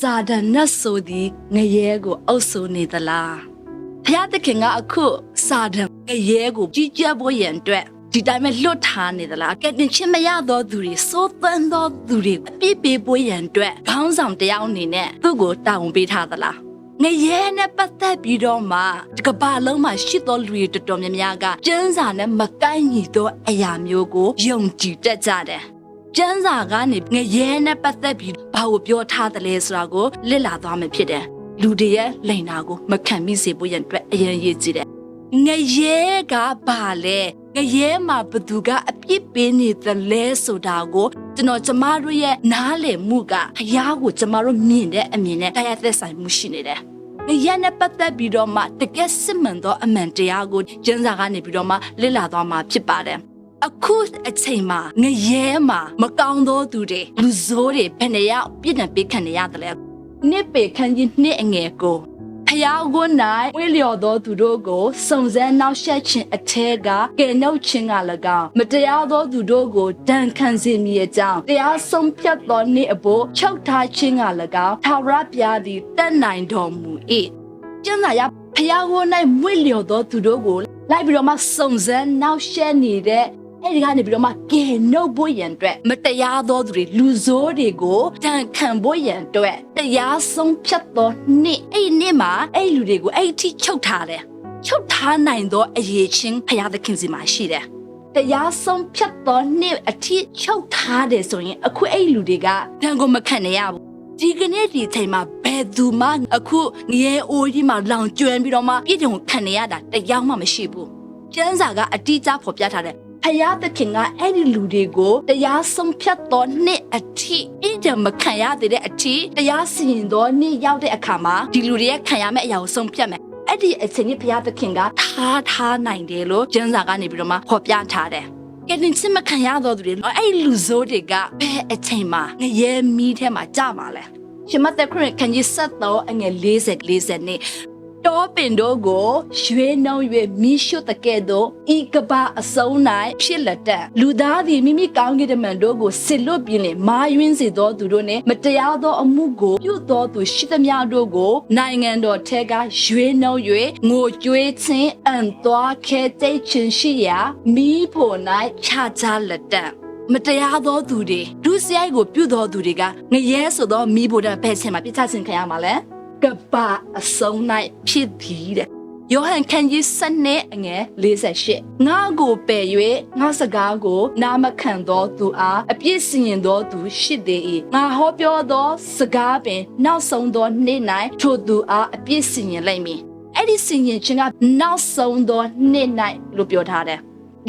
စာဒန်နတ်ဆိုသည်ငရဲကိုအုပ်ဆိုနေသလားဖျားသခင်ကအခုစာဒန်ငရဲကိုကြီးကြပ်ဖို့ရန်အတွက်ဒီတိုင်းပဲလွတ်ထားနေသလားကဲတင်ချင်းမရသောသူတွေစိုးသန်းသောသူတွေအပြစ်ပေးဖို့ရန်အတွက်ခေါင်းဆောင်တယောက်အနေနဲ့သူ့ကိုတာဝန်ပေးထားသလားငရဲနဲ့ပတ်သက်ပြီးတော့မှဒီကမ္ဘာလုံးမှာရှိသောလူတွေတော်တော်များများကကျန်းစာနဲ့မကိုက်ညီသောအရာမျိုးကိုယုံကြည်တတ်ကြတယ် ကျန်းစာကနေငရဲနဲ့ပတ်သက်ပြီးဘာကိုပြောထားတယ်လဲဆိုတာကိုလစ်လာသွားမှဖြစ်တယ်လူတွေရဲ့လိန်နာကိုမခံမိစေဖို့ရန်အတွက်အရင်ရည်ကြည့်တယ်ငရဲကဘာလဲငရဲမှာဘသူကအပြစ်ပေးနေသလဲဆိုတာကိုကျွန်တော်ကျမတို့ရဲ့နားလည်မှုကဖျားကိုကျမတို့မြင်တဲ့အမြင်နဲ့တရားသက်ဆိုင်မှုရှိနေတယ်ငရဲနဲ့ပတ်သက်ပြီးတော့မှတကယ်စစ်မှန်သောအမှန်တရားကိုကျမ်းစာကနေပြီးတော့မှလစ်လာသွားမှာဖြစ်ပါတယ် အခုအချိန်မှာငရဲမှာမကောင်းသောသူတွေလူဆိုးတွေဘယ်နေရောက်ပြစ်ဒဏ်ပေးခံနေရတယ်လဲနှစ်ပေခန်းကြီးနှစ်အငယ်ကိုဖျားကိုနိုင်ဝိလျော်သောသူတို့ကိုစုံစမ်းနောက်ဆက်ခြင်းအထဲကကယ်နှုတ်ခြင်းက၎င်းမတရားသောသူတို့ကိုဒဏ်ခံစေမည်အကြောင်းတရားဆုံးဖြတ်သောနေ့အဖို့ချုပ်ထားခြင်းက၎င်းထာဝရဘုရားသည်တတ်နိုင်တော်မူ၏ကျမ်းစာရဖျားကိုနိုင်ဝိလျော်သောသူတို့ကိုလိုက်ပြီးတော့မှစုံစမ်းနောက်ဆက်နေတဲ့ အဲ့ဒီကနေပြီးတော့မှကဲနှုတ်ဖို့ရန်အတွက်မတရားသောသူတွေလူဆိုးတွေကိုတန်ခံဖို့ရန်အတွက်တရားဆုံးဖြတ်သောနေ့အဲ့ဒီနေ့မှာအဲ့ဒီလူတွေကိုအဲ့ဒီထိချုပ်ထားတယ်ချုပ်ထားနိုင်သောအရေးချင်းဖရာသခင်စီမှာရှိတယ်တရားဆုံးဖြတ်သောနေ့အထိချုပ်ထားတယ်ဆိုရင်အခုအဲ့ဒီလူတွေကတန်ကိုမခံနိုင်ရဘူးဒီကနေ့ဒီချိန်မှာဘယ်သူမှအခုငရဲအိုးကြီးမှာလောင်ကျွမ်းပြီးတော့မှပြည်တုံခံနေရတာတရားမှမရှိဘူးကျမ်းစာကအတိအကျဖော်ပြထားတယ် ဖယားသခင်ကအဲ့ဒီလူတွေကိုတရားဆုံးဖြတ်သောနှစ်အထိပြည်တယ်မခံရသေးတဲ့အထိတရားစီရင်သောနေ့ရောက်တဲ့အခါမှာဒီလူတွေရဲ့ခံရမယ့်အရာကိုဆုံးဖြတ်မယ်အဲ့ဒီအချိန်ကြီးဖယားသခင်ကထားထားနိုင်တယ်လို့ကျမ်းစာကနေပြီးတော့မှဖော်ပြထားတယ်ကဲတင်ချင်မခံရတော့သူတွေအဲ့ဒီလူဆိုးတွေကဘယ်အချိန်မှာငရဲမီးထဲမှာကြာမှာလဲရှင်မသက်ခရစ်ခန်းကြီးဆက်တော့အငယ်40 40နဲ့ တောပင်တို့ကိုရွေးနှောင်း၍မိရှုတကဲ့သို့ဤကပအစုံ၌ဖြစ်လက်တတ်လူသားသည်မိမိကောင်းကင်တမန်တို့ကိုစစ်လွတ်ပြင်းလေမာယွင်းစေသောသူတို့နှင့်မတရားသောအမှုကိုပြုသောသူရှိသမျှတို့ကို နိုင်ငံတော်ထဲကရွေးနှောင်း၍ငိုကြွေးခြင်းအံသွားခဲတိတ်ခြင်းရှိရာမိဖို့၌ခြားကြလက်တတ်မတရားသောသူတွေဒုစရိုက်ကိုပြုသောသူတွေကငရဲဆိုသောမိဖို့တဲ့ဖဲ့ခြင်းမှာပြစ်ချခြင်းခံရမှာလဲ ကပ္ပအစုံ၌ဖြစ်သည်တဲ့ယောဟန်ခန်းကြီးစနဲ့အငယ်48ငါကိုပယ်၍ငါစကားကို နားမခံသောသူအားအပြစ်စီရင်သောသူရှိသေး၏ငါဟောပြောသောစကားပင် နောက်ဆုံးသောနေ့၌ထိုသူအားအပြစ်စီရင်လိုက်မည်အဲ့ဒီစီရင်ခြင်းကနောက်ဆုံးသောနေ့၌လို့ပြောထားတယ်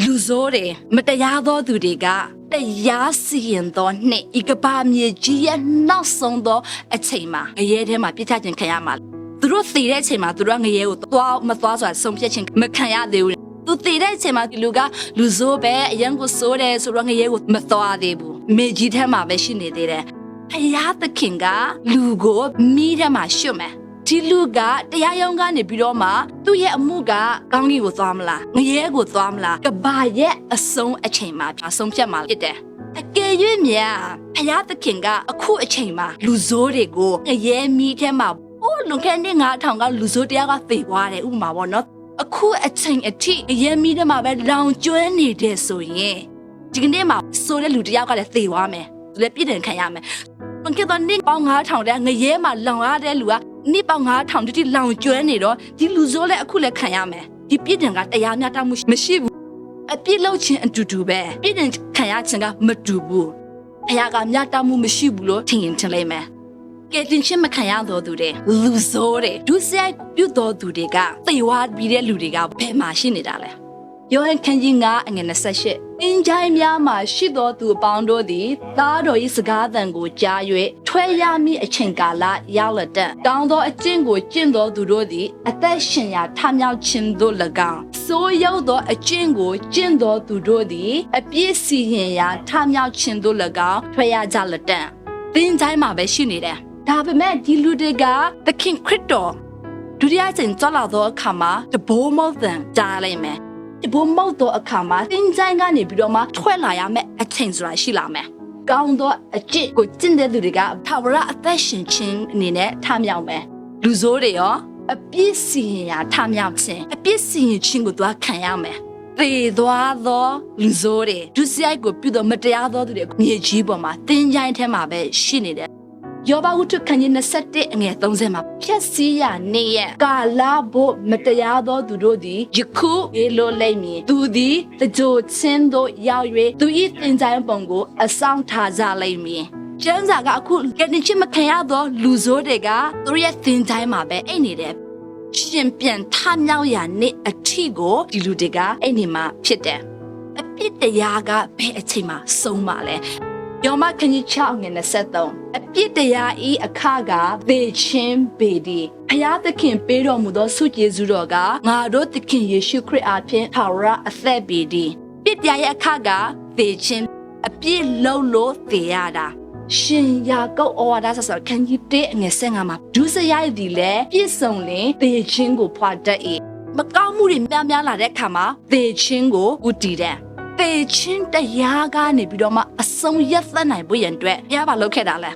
လူဆိုးတွေမတရားသောသူတွေကတရားစီရင်သောနှစ်ဤကဘာမြေကြီးရဲ့နောက်ဆုံးသောအချိန်မှာငရဲထဲမှာပြစ်ချခြင်းခံရမှာသူတို့သေတဲ့အချိန်မှာသူတို့ကငရဲကိုသွားမသွားဆိုတာဆုံးဖြတ်ခြင်းမခံရသေးဘူးသူသေတဲ့အချိန်မှာဒီလူကလူဆိုးပဲအရန်ကိုဆိုးတယ်ဆိုတော့ငရဲကိုမသွားသေးဘူးမြေကြီးထဲမှာပဲရှိနေသေးတယ်ဖယားသခင်ကလူကိုမိထဲမှာရှုတ်မယ် ဒီလူကတရားရုံးကနေပြီးတော့မှသူ့ရဲ့အမှုကကောင်းကင်ကိုသွားမလားငရဲကိုသွားမလားကဘာရဲ့အဆုံးအချိန်မှာအဆုံးဖြတ်မှာဖြစ်တယ်အကယ်၍များဖယားသခင်ကအခုအချိန်မှာလူဆိုးတွေကိုငရဲမီးထဲမှာအိုးလွန်ခဲ့တဲ့9000ကလူဆိုးတရားကသေသွားတယ်ဥပမာပေါ့နော်အခုအချိန်အထိငရဲမီးထဲမှာပဲလောင်ကျွမ်းနေတဲ့ဆိုရင်ဒီကနေ့မှာဆိုတဲ့လူတယောက်ကလည်းသေသွားမယ်သူလည်းပြည့်တယ်ခံရမယ်လွန်ခဲ့တဲ့နေ့ပေါင်း9000တဲ့ငရဲမှာလောင်ရတဲ့လူက နေ့ပေါင်း9000တိတိလောင်ကျွမ်းနေတော့ဒီလူဆိုးလည်းအခုလည်းခံရမယ်ဒီပြည့်တယ်ကတရားမျှတမှုမရှိဘူးအပြစ်လုပ်ခြင်းအတူတူပဲပြည့်တယ်ခံရခြင်းကမတူဘူးအရာကမျှတမှုမရှိဘူးလို့ထင်ရင်ထင်လိမ့်မယ်ကဲတင်ချင်းမခံရတော့သူတွေလူဆိုးတွေဒုစရိုက်ပြုတ်တော်သူတွေကသေဝါပြီးတဲ့လူတွေကဘယ်မှာရှိနေတာလဲယောဟန်ခန်းကြီး9အငယ်28 အင်းချိုင်းများမှာရှိသောသူအပေါင်းတို့သည်သားတော်၏စကားသံကိုကြား၍ထွဲရမည့်အချိန်ကာလရောက်လက်တံကောင်းသောအကျင့်ကိုကျင့်သောသူတို့သည်အသက်ရှင်ရာထမြောက်ခြင်းသို့၎င်းစိုးရောက်သောအကျင့်ကိုကျင့်သောသူတို့သည်အပြည့်စီရင်ရာထမြောက်ခြင်းသို့၎င်းထွဲရကြလက်တံသင်ချိုင်းမှာပဲရှိနေတယ်ဒါပေမဲ့ဒီလူတွေကသခင်ခရစ်တော်ဒုတိယကျင့်ကြွလာသောအခါမှာတဘိုးမောက်သံကြားလိုက်မယ် ဒီဘုံမောက်တော့အခါမှာတင်းချိုင်းကနေပြီးတော့မှထွက်လာရမယ့်အချိန်ဆိုတာရှိလာမယ်ကောင်းသောအကျင့်ကိုကျင့်တဲ့သူတွေကထာဝရအသက်ရှင်ခြင်းအနေနဲ့ထမြောက်မယ်လူဆိုးတွေရောအပြစ်စီရင်ရာထမြောက်ခြင်းအပြစ်စီရင်ခြင်းကိုသူကခံရမယ်သေသွားသောလူဆိုးတွေဒုစရိုက်ကိုပြုသောမတရားသောသူတွေမြေကြီးပေါ်မှာတင်းကြိုင်းထဲမှာပဲရှိနေတယ် ယောဘဝုထုခန်းကြီး21အငယ်30မှာဖြက်စီးရနေရကာလဘို့မတရားသောသူတို့သည်ယခုအေလိုလိမ့်မည်သူသည်တကြိုချင်းတို့ရောက်၍သူ၏သင်္ကြန်ပုံကိုအဆောင်ထားကြလိမ့်မည်ကျမ်းစာကအခုကနေ့ချင်းမခံရသောလူဆိုးတွေကသူတို့ရဲ့သင်္ကြန်မှာပဲအိတ်နေတယ်ရှင်ပြန်ထမြောက်ရာနေ့အထီကိုဒီလူတွေကအဲ့ဒီမှာဖြစ်တယ်အပြစ်တရားကဘယ်အချိန်မှာဆုံးပါလဲ ယောမခန်းကြီး6ငွေ23အပြစ်တရားဤအခကသေချင်းပေဒီဖျားသခင်ပေးတော်မူသောဆုကျေးဇူးတော်ကငါတို့သခင်ယေရှုခရစ်အားဖြင့်ထာဝရအသက်ပေဒီပြစ်တရားရဲ့အခကသေချင်းအပြစ်လုံးလို့သေရတာရှင်ယာကုပ်ဩဝါဒဆက်ဆိုခန်းကြီး1အငယ်15မှာဒုစရိုက်ဒီလဲပြည့်စုံလင်သေချင်းကိုဖွာတတ်၏မကောင်းမှုတွေများများလာတဲ့အခါမှာသေချင်းကိုဥတည်တယ် သေချင်းတရားကနေပြီးတော့မှအဆုံးရက်သက်နိုင်ဖို့ရန်အတွက်ဘုရားဘာလုပ်ခဲ့တာလဲ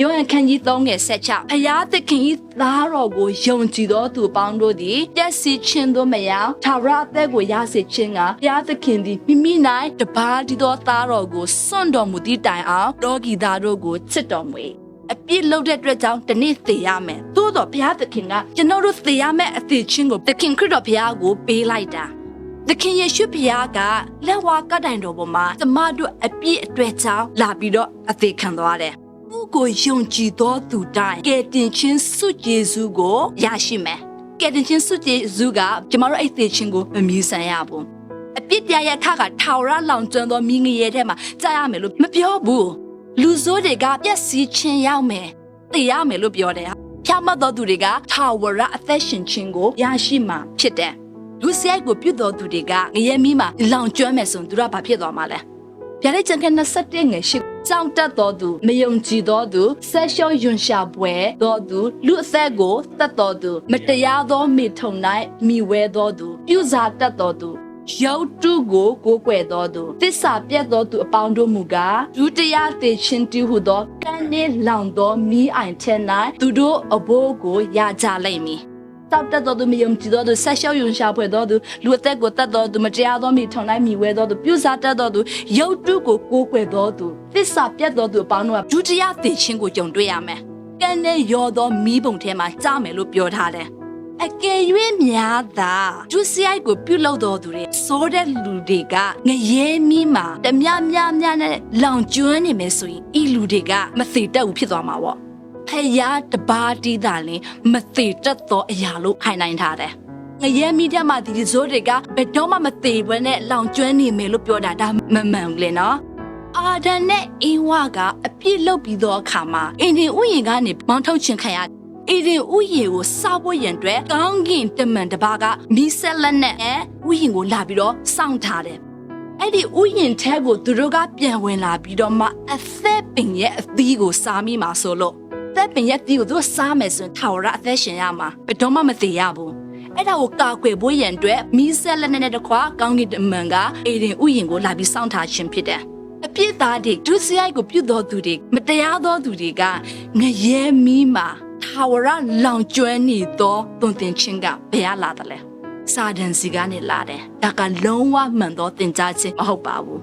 ယောဟန်ခန်းကြီး3ငယ်16ဖယားသခင်၏သားတော်ကိုယုံကြည်သောသူပေါင်းတို့သည်ပျက်စီးခြင်းသို့မရောက်ထာဝရအသက်ကိုရစေခြင်းကဖယားသခင်သည်မိမိ၌တပါးဒီသောသားတော်ကိုစွန့်တော်မူသည့်တိုင်အောင်တောဂီသားတို့ကိုချစ်တော်မူ၏အပြစ်လုပ်တဲ့အတွက်ကြောင့်တနေ့သေရမယ်။သို့တော့ဘုရားသခင်ကကျွန်တော်တို့သေရမယ့်အသေးချင်းကိုသခင်ခရစ်တော်ဘုရားကိုပေးလိုက်တာ။ သခင်ယေရှုဘုရားကလက်ဝါကတိုင်တော်ပေါ်မှာကျမတို့အပြစ်အတွေ့အကြောင်းလာပြီးတော့အသေးခံသွားတယ်။သူ့ကိုယုံကြည်သောသူတိုင်းကယ်တင်ခြင်းစုကျေစုကိုရရှိမယ်။ကယ်တင်ခြင်းစုကျေစုကကျမတို့အဲ့သေးချင်းကိုမမြည်ဆန်ရဘူး။အပြစ်တရားရဲ့အခါကထာဝရလောင်ကျွမ်းသောမိငရဲထဲမှာကြားရမယ်လို့မပြောဘူး။လူဆိုးတွေကပြက်စီးခြင်းရောက်မယ်။သိရမယ်လို့ပြောတယ်။ဖြောင့်မတ်သောသူတွေကထာဝရအသက်ရှင်ခြင်းကိုရရှိမှာဖြစ်တယ်။ လူစရိုက်ကိုပြုတော်သူတွေကငရဲမီးမှာလောင်ကျွမ်းမယ်ဆိုရင်သူတို့ကဘာဖြစ်သွားမှာလဲ။ဗျာဒိတ်ကျန်ခက်27ငယ်ရှိကြောင်တက်တော်သူမယုံကြည်တော်သူဆက်ရှုံးယွန်ရှာပွဲတော်သူလူအသက်ကိုတတ်တော်သူမတရားသောမိထုံ၌မိဝဲတော်သူပြုစာတတ်တော်သူရုတ်တုကိုကိုးကွယ်တော်သူသစ္စာပြတ်တော်သူအပေါင်းတို့မူကားဒုတိယတေချင်းတူဟုသောကန်းနေလောင်သောမိအိုင်ထဲ၌သူတို့အဘိုးကိုရကြလိမ့်မည် တောက်တက်တော်သူမယုံကြည်တော်သူဆက်ရှောက်ယုံရှာဖွယ်တော်သူလူအသက်ကိုတတ်တော်သူမတရားသောမိထုံ၌မိဝဲတော်သူပြုစားတတ်တော်သူရုတ်တုကိုကိုးကွယ်တော်သူသစ္စာပြတ်တော်သူအပေါင်းတို့ကဒုတိယတေချင်းကိုကြုံတွေ့ရမယ်ကန်းနေရောသောမိဘုံထဲမှာကြားမယ်လို့ပြောထားတယ်အကယ်၍များသာဒုစရိုက်ကိုပြုတ်လို့တော်သူတွေစိုးတဲ့လူတွေကငရဲမီးမှာတမြမြမြနဲ့လောင်ကျွမ်းနေမယ်ဆိုရင်ဤလူတွေကမသေးတတ်ဘူးဖြစ်သွားမှာပေါ့ ဖယားတပါးတီးတာလင်မသေးတတ်သောအရာလို့ခိုင်နိုင်ထားတယ်ငရဲမီးတဲ့မှာဒီဒီဇိုးတွေကဘယ်တော့မှမသေးဘဲနဲ့လောင်ကျွမ်းနေမယ်လို့ပြောတာဒါမမှန်ဘူးလေနော်အာဒန်နဲ့အင်းဝကအပြစ်လုပ်ပြီးသောအခါမှာအင်ဒီဥယျာဉ်ကနေမောင်းထုတ်ခြင်းခံရအေဒင်ဥယျာဉ်ကိုစားဖို့ရန်အတွက်ကောင်းကင်တမန်တစ်ပါးကမီးဆက်လက်နဲ့ဥယျာဉ်ကိုလာပြီးတော့စောင့်ထားတယ်။အဲ့ဒီဥယျာဉ်ထဲကိုသူတို့ကပြန်ဝင်လာပြီးတော့မှအသက်ပင်ရဲ့အသီးကိုစားမိမှာဆိုလို့အ သက်ပင်ရဲ့အသီးကိုသူတို့စားမယ်ဆိုရင်ထာဝရအသက်ရှင်ရမှာဘယ်တော့မှမသေးရဘူး။အဲ့ဒါကိုကာကွယ်ဖို့ရန်အတွက်မီးဆက်လက်နဲ့တခွာကောင်းကင်တမန်ကအေဒင်ဥယျာဉ်ကိုလာပြီးစောင့်ထားခြင်းဖြစ်တယ်။အပြစ်သားတွေဒုစရိုက်ကိုပြုတော်သူတွေမတရားသောသူတွေကငရဲမီးမှာထာဝရလောင်ကျွမ်းနေသောသွန်သင်ခြင်းကဘယ်ရလာတယ်လဲစာဒန်စီကနေလာတယ်ဒါကလုံးဝမှန်သောသင်ကြားခြင်းမဟုတ်ပါဘူး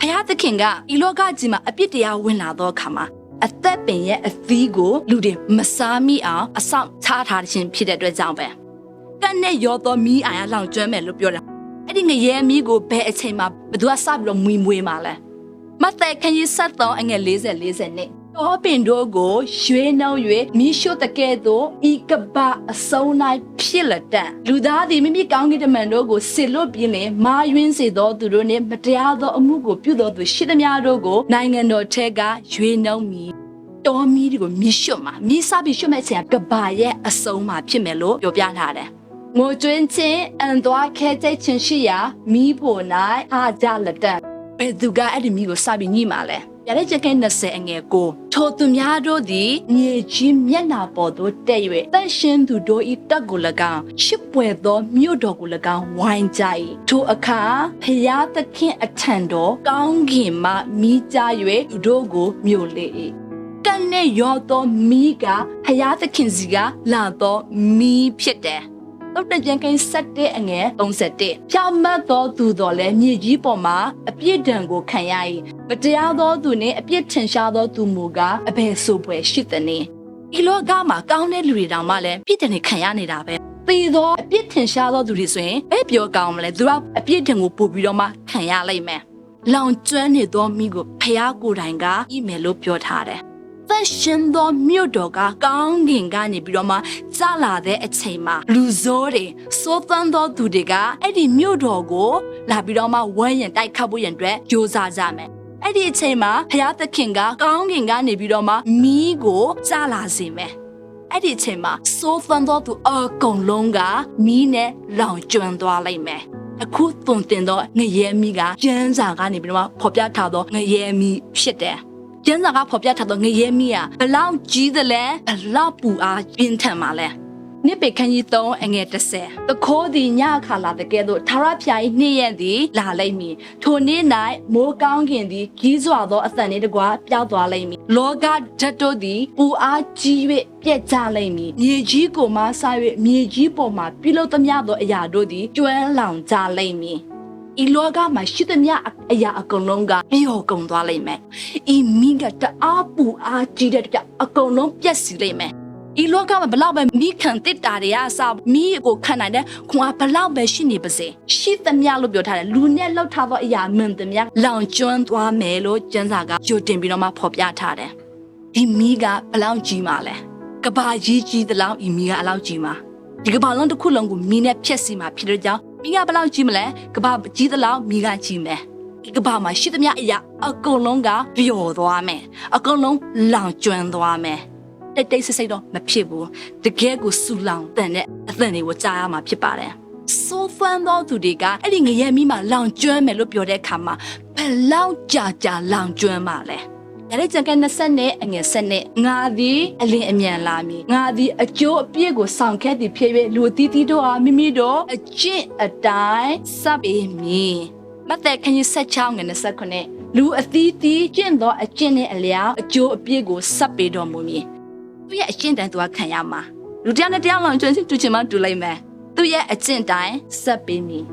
ဖျားသခင်ကဤလောကကြီးမှာအပြစ်တရားဝင်လာသောအခါမှာ အသက်ပင်ရဲ့အသီးကိုလူတွေမစားမိအောင်အဆောင်ချထားခြင်းဖြစ်တဲ့အတွက်ကြောင့်ပဲကန်းနဲ့ရောသောမီးအိုင်အလောင်ကျွမ်းမယ်လို့ပြောတာအဲ့ဒီငရဲမီးကိုဘယ်အချိန်မှာဘသူကစပြီးတော့မွေမွေမှာလဲမသက်ခန်းကြီး73အငယ်40 40နဲ့ တောပင်တို့ကိုရွေးနှောင်း၍မိရှုတကဲ့သို့ဤကပအစုံ၌ဖြစ်လက်တံလူသားသည်မိမိကောင်းကင်တမန်တို့ကိုစစ်လွတ်ပြီးလင်မာယွင်းစေသောသူတို့နှင့်မတရားသောအမှုကိုပြုသောသူရှိသမျှတို့ကိုနိုင်ငံတော်ထဲကရွေးနှောင်းမည်တော်မီးတွေကိုမိရှုမှာမိစားပြီးရှုမဲ့ခြင်းကဘာရဲ့အစုံမှာဖြစ်မယ်လို့ပြောပြထားတယ်ငိုကျွင်းချင်းအန်သွားခဲကျိတ်ချင်းရှိရာမိဖို့၌အားကြလက်တံဘယ်သူကအဲ့ဒီမိကိုစပြီးညှိမှာလဲ ရတဲ့ချက်ကဲ20အငယ်ကိုထိုသူများတို့သည်မြေကြီးမျက်နာပေါ်သို့တက်၍တန့်ရှင်းသူတို့ဤတက်ကို၎င်းရှစ်ပွဲသောမြို့တော်ကို၎င်းဝိုင်းကြ၏ထိုအခါဖျားသခင်အထံတော်ကောင်းကင်မှမိကြ၍သူတို့ကိုမြို့လေ၏ကန့်နဲ့ရောသောမိကဖျားသခင်စီကလာသောမိဖြစ်တယ် တုတ်တကြံကိန်း7အငယ်31ဖြောင်းမတ်သောသူတော်လည်းမြေကြီးပေါ်မှာအပြစ်ဒဏ်ကိုခံရ၏မတရားသောသူနှင့်အပြစ်ထင်ရှားသောသူမူကားအဘယ်ဆိုပွဲရှိသနည်းဒီလောကမှာကောင်းတဲ့လူတွေတောင်မှလည်းပြစ်ဒဏ်တွေခံရနေတာပဲသေသောအပြစ်ထင်ရှားသောသူတွေဆိုရင်ဘယ်ပြောကောင်းမလဲသူကအပြစ်ဒဏ်ကိုပို့ပြီးတော့မှခံရလိမ့်မယ်လောင်ကျွမ်းနေသောမိကိုဖះကိုယ်တိုင်ကဤမယ်လို့ပြောထားတယ် သက်ရှင်သောမြို့တော်ကကောင်းကင်ကနေပြီးတော့မှစလာတဲ့အချိန်မှာလူစိုးတွေစိုးသန်းသောသူတွေကအဲ့ဒီမြို့တော်ကိုလာပြီးတော့မှဝမ်းရင်တိုက်ခတ်ဖို့ရန်အတွက်ကြိုးစားကြမယ်အဲ့ဒီအချိန်မှာဘုရားသခင်ကကောင်းကင်ကနေပြီးတော့မှမီးကိုစလာစေမယ်အဲ့ဒီအချိန်မှာစိုးသန်းသောသူအကုန်လုံးကမီးနဲ့လောင်ကျွမ်းသွားလိုက်မယ်အခုသွန်တင်သောငရဲမီးကကျန်းစာကနေပြီးတော့မှဖော်ပြထားသောငရဲမီးဖြစ်တယ် ကျန်းစာကဖော်ပြထားသောငရဲမီးကဘလောက်ကြီးသလဲဘလောက်ပူအားပြင်းထန်ပါလဲနိပေခန်းကြီး3အငယ်30တခိုးသည်ညအခါလာတဲ့ကဲ့သို့ထာဝရဖျား၏နှည့်ရက်သည်လာလိမ့်မည်ထိုနေ့၌မိုးကောင်းကင်သည်ကြီးစွာသောအသံနှင့်တကွာပျောက်သွားလိမ့်မည်လောကဓာတ်တို့သည်ပူအားကြီး၍ပြက်ကြလိမ့်မည်မြေကြီးကိုမှဆာ၍မြေကြီးပေါ်မှပြုလုပ်သမျှသောအရာတို့သည်ကျွမ်းလောင်ကြလိမ့်မည် ဤလောကမှာရှိသမျှအရာအကုန်လုံးကပျော်ကုန်သွားလိမ့်မယ်။ဤမိကတအားပူအားကြီးတဲ့ကြအကုန်လုံးပြက်စီလိမ့်မယ်။ဤလောကမှာဘလောက်ပဲမိခံတစ်တာတွေကအစမိကိုခံနိုင်တဲ့ခွန်အားဘလောက်ပဲရှိနေပါစေ။ရှိသမျှလို့ပြောထားတယ်လူနဲ့လှုပ်ထားသောအရာမှန်သမျှလောင်ကျွမ်းသွားမယ်လို့ကျမ်းစာကကြိုတင်ပြီးတော့မှဖော်ပြထားတယ်။ဒီမိကဘလောက်ကြီးမှလဲ။ကဘာကြီးကြီးသလောက်ဤမိကအလောက်ကြီးမှဒီကဘာလုံးတစ်ခုလုံးကိုမိနဲ့ဖြက်စီမှာဖြစ်တဲ့ကြောင့် မိကဘလောက်ကြီးမလဲကဘာကြီးသလောက်မိကကြီးမယ်ဒီကဘာမှာရှိသမျှအရာအကုန်လုံးကပျော်သွားမယ်အကုန်လုံးလောင်ကျွမ်းသွားမယ်တိတ်တိတ်ဆိတ်ဆိတ်တော့မဖြစ်ဘူးတကယ်ကိုဆူလောင်တန်တဲ့အသံတွေကိုကြားရမှာဖြစ်ပါတယ်ဆိုဖန်သောသူတွေကအဲ့ဒီငရဲမိမှာလောင်ကျွမ်းမယ်လို့ပြောတဲ့အခါမှာဘယ်လောက်ကြာကြာလောင်ကျွမ်းမှာလဲ ရတဲ့ကြံက20နဲ့အငယ်7နဲ့ငါသည်အလင်းအမြန်လာမည်ငါသည်အကျိုးအပြည့်ကိုဆောင်ခဲ့သည်ဖြစ်၍လူအသီးသီးတို့အားမိမိတို့အကျင့်အတိုင်းစပ်ပေမည်မသက်ခန်းကြီး16ငယ်29လူအသီးသီးကျင့်သောအကျင့်နှင့်အလျောက်အကျိုးအပြည့်ကိုစပ်ပေတော်မူမည်သူရဲ့အကျင့်တိုင်းသူကခံရမှာလူတစ်ယောက်နဲ့တစ်ယောက်လောင်ကျွမ်းတူချင်မှတူလိုက်မယ်သူရဲ့အကျင့်တိုင်းစပ်ပေမည်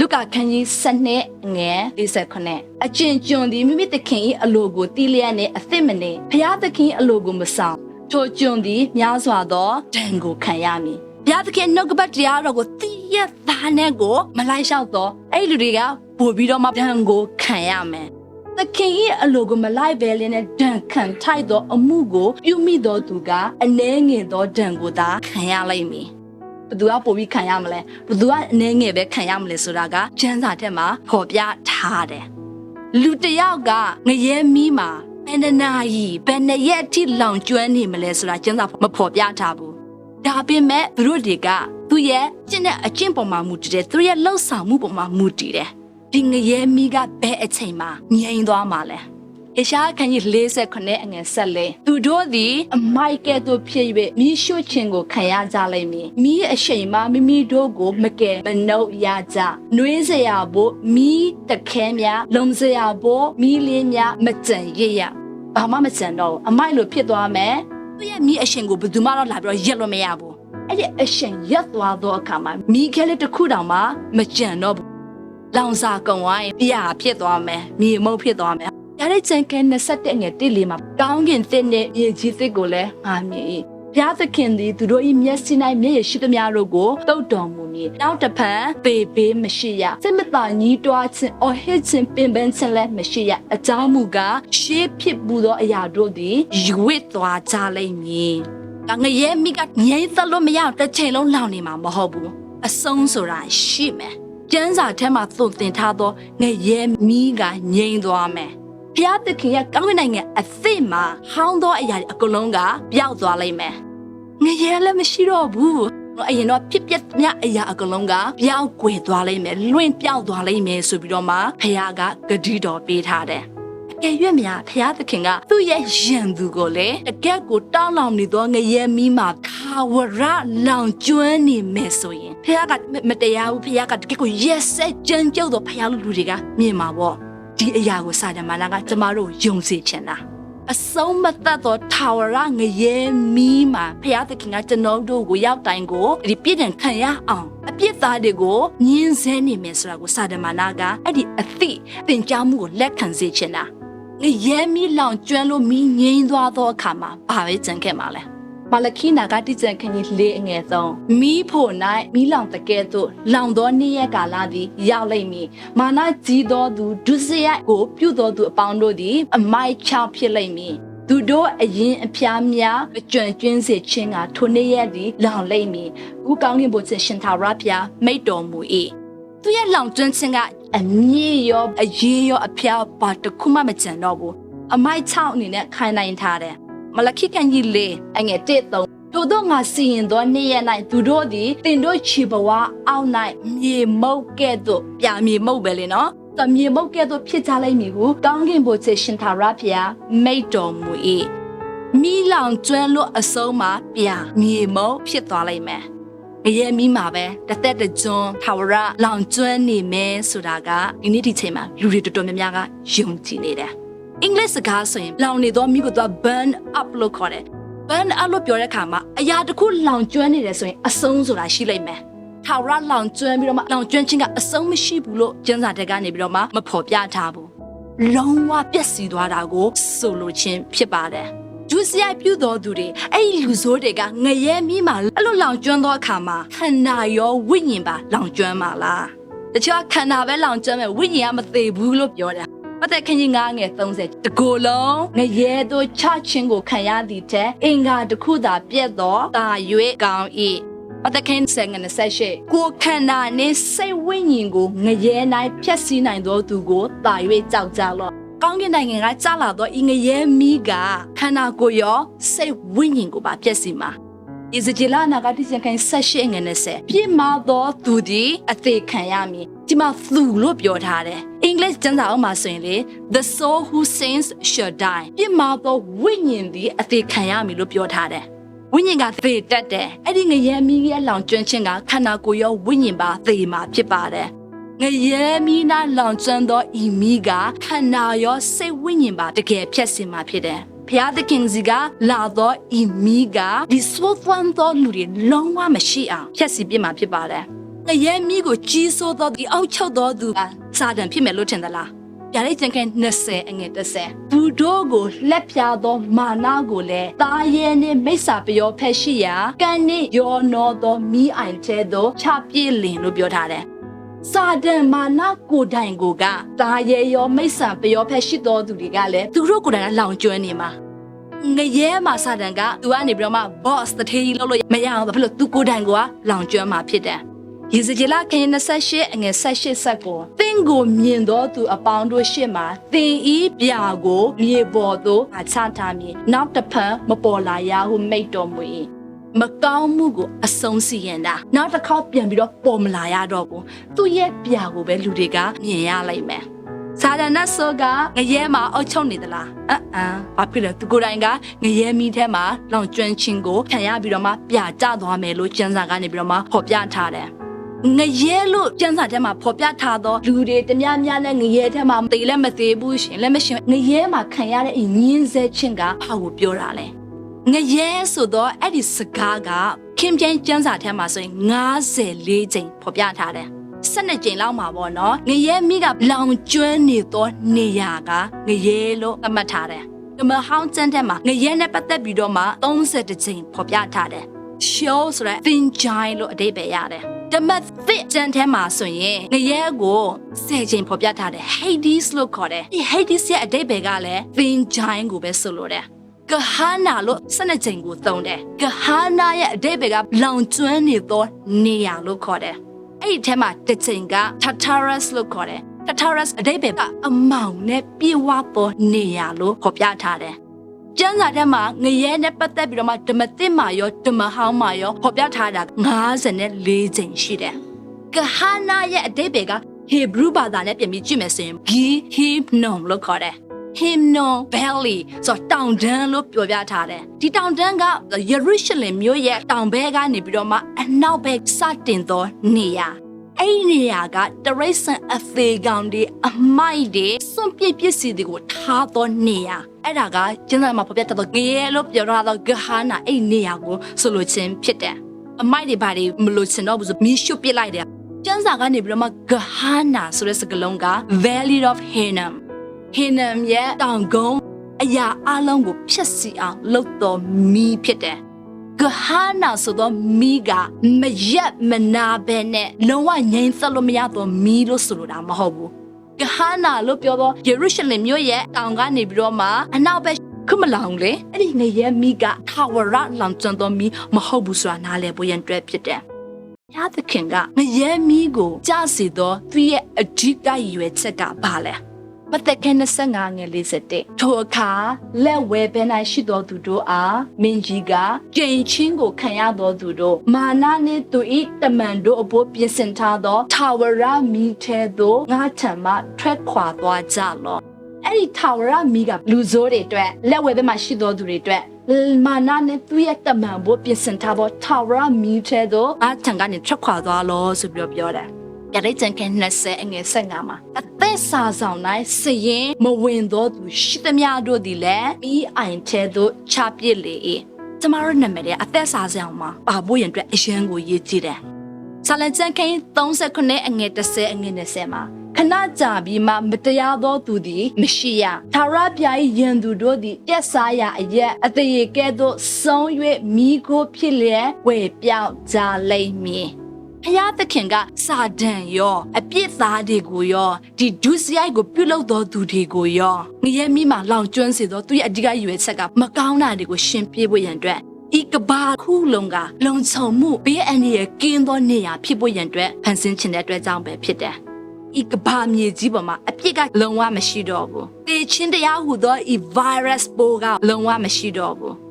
လုကာခန်းကြီး7နှစ်ငယ်49အကျဉ်ကျွန်းသည်မိမိသခင်၏အလိုကိုတီးလျက်နှင့်အသစ်မနေဖျားသခင်အလိုကိုမဆောင်ထိုကျွန်းသည်များစွာသောဒဏ်ကိုခံရမည်ဘုရားသခင်နှုတ်ကပတ်တရားတော်ကိုသိရသားနဲ့ကိုမလိုက်လျှောက်တော့အဲ့လူတွေကပို့ပြီးတော့မှဒဏ်ကိုခံရမယ်သခင်၏အလိုကိုမလိုက်ပဲလင်းနဲ့ဒဏ်ခံထိုက်သောအမှုကိုပြုမိသောသူကအနှဲငယ်သောဒဏ်ကိုသာခံရလိမ့်မည် ဘသူကပို့ပြီးခံရမလဲဘသူကအနှဲငယ်ပဲခံရမလဲဆိုတာကကျမ်းစာထဲမှာဖော်ပြထားတယ်လူတစ်ယောက်ကငရဲမီးမှာဘယ်နှနာရီဘယ်နှစ်ရက်အထိလောင်ကျွမ်းနေမလဲဆိုတာကျမ်းစာမဖော်ပြထားဘူးဒါပေမဲ့သူတို့တွေကသူရဲ့ကျင့်တဲ့အကျင့်ပေါ်မှာမူတည်တယ်သူရဲ့လှုပ်ဆောင်မှုပေါ်မှာမူတည်တယ်ဒီငရဲမီးကဘယ်အချိန်မှာငြိမ်သွားမှာလဲေ ရှားခန်းကြီး49အငယ်ဆက်လဲသူတို့သည်အမိုက်ကဲ့သို့ဖြစ်၍မိရှုခြင်းကိုခံရကြလိမ့်မည်မိအရှိန်မှမိမိတို့ကိုမကယ်မနှုတ်ရကြနှွေးစရာဘို့မိတခဲများလုံစရာဘို့မိလင်းများမကြံရရဘာမှမကြံတော့ဘူးအမိုက်လိုဖြစ်သွားမယ်သူရဲ့မိအရှိန်ကိုဘယ်သူမှတော့လာပြီးတော့ရက်လို့မရဘူးအဲ့ဒီအရှိန်ရက်သွားသောအခါမှာမိခဲလေးတစ်ခုတောင်မှမကြံတော့ဘူးလောင်စာကုံဝိုင်းပြာဖြစ်သွားမယ်မြေမုတ်ဖြစ်သွားမယ် ရတဲ့ကြံကဲ21ငယ်တိလေးမှာကောင်းကင်သစ်နဲ့မြေကြီးသစ်ကိုလည်းငါမြင်၏ဘုရားသခင်သည်သူတို့၏မျက်စိ၌မျက်ရည်ရှိသမျှတို့ကိုတုတ်တော်မူမည်နောက်တစ်ဖန်ပေပေးမရှိရစိတ်မသာညီးတွားခြင်းအော်ဟစ်ခြင်းပင်ပန်းခြင်းလည်းမရှိရအကြောင်းမူကားရှေးဖြစ်ပူသောအရာတို့သည်ရွေ့သွားကြလိမ့်မည်ကငရဲမိကငြိမ့်သလို့မရတစ်ချိန်လုံးလောင်နေမှာမဟုတ်ဘူးအဆုံးဆိုတာရှိမယ်ကျန်းစာထဲမှာသွန်သင်ထားသောငရဲမိကငြိမ့်သွားမယ် ဘုရားသခင်ရဲ့ကောင်းကင်နိုင်ငံအသစ်မှာဟောင်းသောအရာတွေအကုန်လုံးကပျောက်သွားလိမ့်မယ်။ငရဲလည်းမရှိတော့ဘူး။အရင်တော့ဖြစ်ပျက်မြအရာအကုန်လုံးကပျောက်ကွယ်သွားလိမ့်မယ်။လွင့်ပျောက်သွားလိမ့်မယ်ဆိုပြီးတော့မှဘုရားကဂတိတော်ပေးထားတယ်။ကယ်ရွက်မြဖရာသခင်ကသူ့ရဲ့ယံသူကိုလေတကက်ကိုတောင်းလောင်နေသောငရဲမီးမှာခါဝရလောင်ကျွမ်းနေမယ်ဆိုရင်ဖရာကမတရားဘူးဖရာကတကက်ကိုရက်ဆက်ကြမ်းကြုတ်သောဖရာလူလူတွေကမြင်မှာပေါ့ ဒီအရာကိုစာတမန်ကကျမတို့ယုံစေချင်တာအဆုံးမသတ်သောထာဝရငရဲမီးမှာဖရာသခင်ကကျွန်တော်တို့ကိုရောက်တိုင်းကိုဒီပြည့်တယ်ခံရအောင်အပြစ်သားတွေကိုညှင်းဆဲနေမယ်ဆိုတာကိုစာတမန်ကအဲ့ဒီအသိသင်ကြားမှုကိုလက်ခံစေချင်တာငရဲမီးလောင်ကျွမ်းလို့မီးငိမ့်သွားသောအခါမှာဘာပဲကြံခဲ့မှာလဲ မလခိနာကတိကျန်ခင်းကြီးလေးအငယ်ဆုံးမိဖို့၌မိလောင်တကဲ့သို့လောင်သောနေ့ရက်ကာလသည်ရောက်လိမ့်မည်မာနကြီးသောသူဒုစရိုက်ကိုပြုသောသူအပေါင်းတို့သည်အမိုက်ချဖြစ်လိမ့်မည်သူတို့အရင်အဖျားများအကျွမ်းကျွင်းစေခြင်းကထိုနေ့ရက်သည်လောင်လိမ့်မည်ဥကောင်းကင်ဘုရားရှင်သာရဖျားမိတ်တော်မူ၏သူရဲ့လောင်ကျွမ်းခြင်းကအမြင့်ရောအရေးရောအဖျားဘာတစ်ခုမှမကျန်တော့ဘူးအမိုက်ချောက်အနေနဲ့ခိုင်နိုင်ထားတယ် မလခိကန်ကြီးလေးအငယ်တစ်သုံးတို့တို့ငါစီရင်သောနေ့ရက်၌သူတို့သည်တင်တို့ခြေဘဝအောက်၌မြေမုတ်ကဲ့သို့ပြမြေမုတ်ပဲလေနော်တမြေမုတ်ကဲ့သို့ဖြစ်ကြလိမ့်မည်ဟုကောင်းကင်ဘုရားရှင်သာရဖျားမိတ်တော်မူ၏မိလောင်ကျွမ်းလို့အဆုံးမှာပြမြေမုတ်ဖြစ်သွားလိမ့်မယ်ငရဲမီးမှာပဲတသက်တကျွန်းထာဝရလောင်ကျွမ်းနေမယ်ဆိုတာကဒီနေ့ဒီချိန်မှာလူတွေတော်တော်များများကယုံကြည်နေတယ် အင်္ဂလိပ်စကားဆိုရင်လောင်နေသောမိကိုသူက burn up လို့ခေါ်တယ် burn up လို့ပြောတဲ့အခါမှာအရာတစ်ခုလောင်ကျွမ်းနေတယ်ဆိုရင်အဆုံးဆိုတာရှိလိမ့်မယ်ထာဝရလောင်ကျွမ်းပြီးတော့မှလောင်ကျွမ်းခြင်းကအဆုံးမရှိဘူးလို့ကျမ်းစာတက်ကနေပြီးတော့မှမဖော်ပြထားဘူးလုံးဝပျက်စီးသွားတာကိုဆိုလိုခြင်းဖြစ်ပါတယ်ဒုစရိုက်ပြုတော်သူတွေအဲ့ဒီလူဆိုးတွေကငရဲမီးမှာအဲ့လိုလောင်ကျွမ်းသောအခါမှာခန္ဓာရောဝိညာဉ်ပါလောင်ကျွမ်းပါလားတချို့ကခန္ဓာပဲလောင်ကျွမ်းမဲ့ဝိညာဉ်ကမသေးဘူးလို့ပြောတယ် ပတ်သက်ခင်းကြီးငါးငယ်30တကိုယ်လုံးငရဲတို့ချချင်းကိုခံရသည်တဲ့အင်္ဂါတစ်ခုသာပြက်တော့တာ၍ကောင်း၏ပတ်သက်ခင်းဆယ်ငယ်28ကိုခန္ဓာနဲ့စိတ်ဝိညာဉ်ကိုငရဲနိုင်ဖြည့်ဆည်းနိုင်သောသူကိုတာ၍ကြောက်ကြလော့ကောင်းကင်နိုင်ငံကကြာလာတော့ဤငရဲမီးကခန္ဓာကိုယ်ရောစိတ်ဝိညာဉ်ကိုပါပြည့်စည်မှာဣဇကျေလနာကတိစံခိုင်ဆက်ရှိငယ်နဲ့ဆက်ပြစ်မှာသောသူဒီအသေးခံရမည် ဒီမှာသူလို့ပြောထားတယ်အင်္ဂလိပ်ကျမ်းစာအုပ်မှာဆိုရင်လေ the soul who sins shall die ပြစ်မှာသောဝိညာဉ်ဒီအသေးခံရမည်လို့ပြောထားတယ်ဝိညာဉ်ကသေတတ်တယ်အဲ့ဒီငရဲမီးရဲ့လောင်ကျွမ်းခြင်းကခန္ဓာကိုယ်ရောဝိညာဉ်ပါသေမှာဖြစ်ပါတယ်ငရဲမီးနာလောင်ကျွမ်းသောဤမီးကခန္ဓာရောစိတ်ဝိညာဉ်ပါတကယ်ဖြတ်စင်မှာဖြစ်တယ်ဖျားသခင်စီကလာတော့ဤမီးကဒီဆိုးသွမ်းသောလူတွေလုံးဝမရှိအောင်ဖြတ်စီပြစ်မှာဖြစ်ပါတယ် ငရဲမီးကိုကြီးစိုးသောဒီအောက်ချုပ်သောသူကစာတန်ဖြစ်မယ်လို့ထင်သလားပြလိုက်ကြံခဲ20အငယ်30သူတို့ကိုလက်ပြသောမာနကိုလည်းတာရဲနှင့်မိစ္ဆာပျောဖက်ရှိရာကံနှင့်ယောနောသောမိအိုင်ထဲသို့ချပြည့်လင်လို့ပြောထားတယ်စာတန်မာနကိုတိုင်ကိုကတာရဲရောမိစ္ဆာပျောဖက်ရှိသောသူတွေကလည်းသူတို့ကိုယ်တိုင်ကလောင်ကျွမ်းနေမှာငရဲမှာစာတန်ကသူကနေပြီးတော့မှ boss တထေးကြီးလုပ်လို့မရအောင်ဘာဖြစ်လို့သူကိုယ်တိုင်ကလောင်ကျွမ်းမှာဖြစ်တယ် ယေဇကျေလခရင်28အငယ်78ဆက်ကိုသင်ကိုမြင်သောသူအပေါင်းတို့ရှေ့မှာသင်ဤပြာကိုမြေပေါ်သို့အချထားမည်နောက်တစ်ဖန်မပေါ်လာရဟုမိတ်တော်မူ၏မကောင်းမှုကိုအဆုံးစီရင်တာနောက်တစ်ခေါက်ပြန်ပြီးတော့ပေါ်မလာရတော့ဘူးသူ့ရဲ့ပြာကိုပဲလူတွေကမြင်ရလိမ့်မယ်စာဒနဆိုကငရဲမှာအုတ်ချုပ်နေသလားအမ်အမ်ဘာဖြစ်လဲသူကိုယ်တိုင်ကငရဲမီးထဲမှာလောင်ကျွမ်းခြင်းကိုခံရပြီးတော့မှပြာကျသွားမယ်လို့ကျမ်းစာကနေပြီးတော့မှဖော်ပြထားတယ် ငရဲလို့ကျန်းစာထဲမှာဖော်ပြထားသောလူတွေတများများနဲ့ငရဲထဲမှာသေလည်းမသေးဘူးရှင်လည်းမရှင်ငရဲမှာခံရတဲ့ညင်းဆဲခြင်းကဘာကိုပြောတာလဲငရဲဆိုတော့အဲ့ဒီစကားကခင်ပြင်းကျန်းစာထဲမှာဆိုရင်54ချိန်ဖော်ပြထားတယ်12ကြိမ်လောက်မှာပေါ့နော်ငရဲမိကလောင်ကျွမ်းနေသောနေရာကငရဲလို့သတ်မှတ်ထားတယ်ဓမ္မဟောင်းကျမ်းထဲမှာငရဲနဲ့ပတ်သက်ပြီးတော့မှ30ကြိမ်ဖော်ပြထားတယ် show ဆိုတဲ့ thin giant လို့အဓိပ္ပာယ်ရတယ် ဓမ္မသစ်ကျမ်းထဲမှာဆိုရင်ငရဲကိုဆယ်ချိန်ဖော်ပြထားတယ် Hades လို့ခေါ်တယ်ဒီ Hades ရဲ့အဓိပ္ပာယ်ကလည်း thin giant ကိုပဲဆိုလိုတယ်ဂဟာနာလို့စနစ်ချိန်ကိုသုံးတယ်ဂဟာနာရဲ့အဓိပ္ပာယ်ကလောင်ကျွမ်းနေသောနေရာလို့ခေါ်တယ်အဲ့ဒီထဲမှာတစ်ချိန်က Tartarus လို့ခေါ်တယ် Tartarus အဓိပ္ပာယ်ကအမောင်နဲ့ပြေဝသောနေရာလို့ဖော်ပြထားတယ် ကျမ်းစာထဲမှာငရဲနဲ့ပတ်သက်ပြီးတော့မှဓမ္မသစ်မာရောဓမ္မဟောင်းမာရောဖော်ပြထားတာ54ချိန်ရှိတယ်။ကဟာနာရဲ့အတိတ်တွေကဟေဘရုဘာသာနဲ့ပြန်ပြီးကြည့်မယ်ဆိုရင်ဂီဟီနုံလို့ခေါ်တယ်။ Himno Valley ဆိုတော့တောင်တန်းလို့ပြောပြထားတယ်ဒီတောင်တန်းကယေရုရှလင်မြို့ရဲ့တောင်ဘက်ကနေပြီးတော့မှအနောက်ဘက်စတင်သောနေရာ အဲ့ဒီနေရာကတရိတ်ဆန်အသေးကောင်တွေအမိုက်တွေစွန့်ပစ်ပစ္စည်းတွေကိုထားသောနေရာအဲ့ဒါကကျင်းစာမှာဖော်ပြထားသောငရဲလို့ပြောထားသောဂဟာနာအဲ့ဒီနေရာကိုဆိုလိုခြင်းဖြစ်တယ်အမိုက်တွေဘာတွေမလို့ချင်တော့ဘူးဆိုမီးရှို့ပစ်လိုက်တယ်ကျန်းစာကနေပြီးတော့မှဂဟာနာဆိုတဲ့စကားလုံးက Valley of Hinnom Hinnom ရဲ့တောင်ကုန်းအရာအလုံးကိုဖျက်ဆီးအောင်လုပ်တော်မီးဖြစ်တယ် ဂဟာနာဆိုတော့မီးကမရက်မနာပဲနဲ့လုံးဝငြိမ်သက်လို့မရတော့မီးလို့ဆိုလိုတာမဟုတ်ဘူးဂဟာနာလို့ပြောတော့ယေရုရှလင်မြို့ရဲ့တောင်ကနေပြီးတော့မှအနောက်ဘက်ခုမလောင်လေအဲ့ဒီငရဲမီးကထာဝရလောင်ကျွမ်းတော်မီးမဟုတ်ဘူးဆိုတာနားလည်ဖို့ရန်အတွက်ဖြစ်တယ်။ရသခင်ကငရဲမီးကိုကြားစီသောသူရဲ့အဓိကရည်ရွယ်ချက်ကဘာလဲ။ မသက်ခဲ25ငယ်41ထိုအခါလက်ဝဲဘဲ၌ရှိသောသူတို့အားမင်းကြီးကကြိမ်ချင်းကိုခံရသောသူတို့မာနနှင့်သူ၏တမန်တို့အဖို့ပြင်ဆင်ထားသောထာဝရမီးထဲသို့ငါထံမှထွက်ခွာသွားကြလော့အဲ့ဒီထာဝရမီးကလူဆိုးတွေအတွက်လက်ဝဲဘက်မှာရှိသောသူတွေအတွက်မာနနဲ့သူရဲ့တမန်ဖို့ပြင်ဆင်ထားသောထာဝရမီးထဲသို့ငါထံကနေထွက်ခွာသွားလော့ဆိုပြီးတော့ပြောတယ်ပြ ရိတ်ကြံခဲ20အငယ်15မှာအသက်စာဆောင်၌စရင်မဝင်သောသူရှိသမျှတို့သည်လည်းဤအိုင်ထဲသို့ချပစ်လေ၏ကျမတို့နာမည်တွေအသက်စာဆောင်မှာပါဖို့ရန်အတွက်အရန်ကိုရည်ကြည်တယ်ဆာလန်ကျန်ခဲ39အငယ်30အငယ်20မှာခဏကြာပြီးမှမတရားသောသူသည်မရှိရသာရပြာ၏ယံသူတို့သည်ပြက်စားရအရက်အတရေကဲ့သို့ဆုံး၍မိကိုဖြစ်လျက်ဝေပြောက်ကြလိမ့်မည် ဖျားသခင်ကစာဒန်ရောအပြစ်သားတွေကိုရောဒီဒုစရိုက်ကိုပြုလုပ်တော်သူတွေကိုရောငရဲမိမှာလောင်ကျွမ်းစေသောသူရဲ့အဓိကရွယ်ချက်ကမကောင်းတာတွေကိုရှင်းပြဖို့ရန်အတွက်ဤကဘာခုလုံးကလုံခြုံမှုဘေးအန္တရာယ်ကင်းသောနေရာဖြစ်ဖို့ရန်အတွက်ဖန်ဆင်းခြင်းတဲ့အတွက်ကြောင့်ပဲဖြစ်တယ်ဤကဘာမြေကြီးပေါ်မှာအပြစ်ကလုံဝမရှိတော့ဘူး။တေချင်းတရားဟူသောဤ virus ပိုးကလုံဝမရှိတော့ဘူး။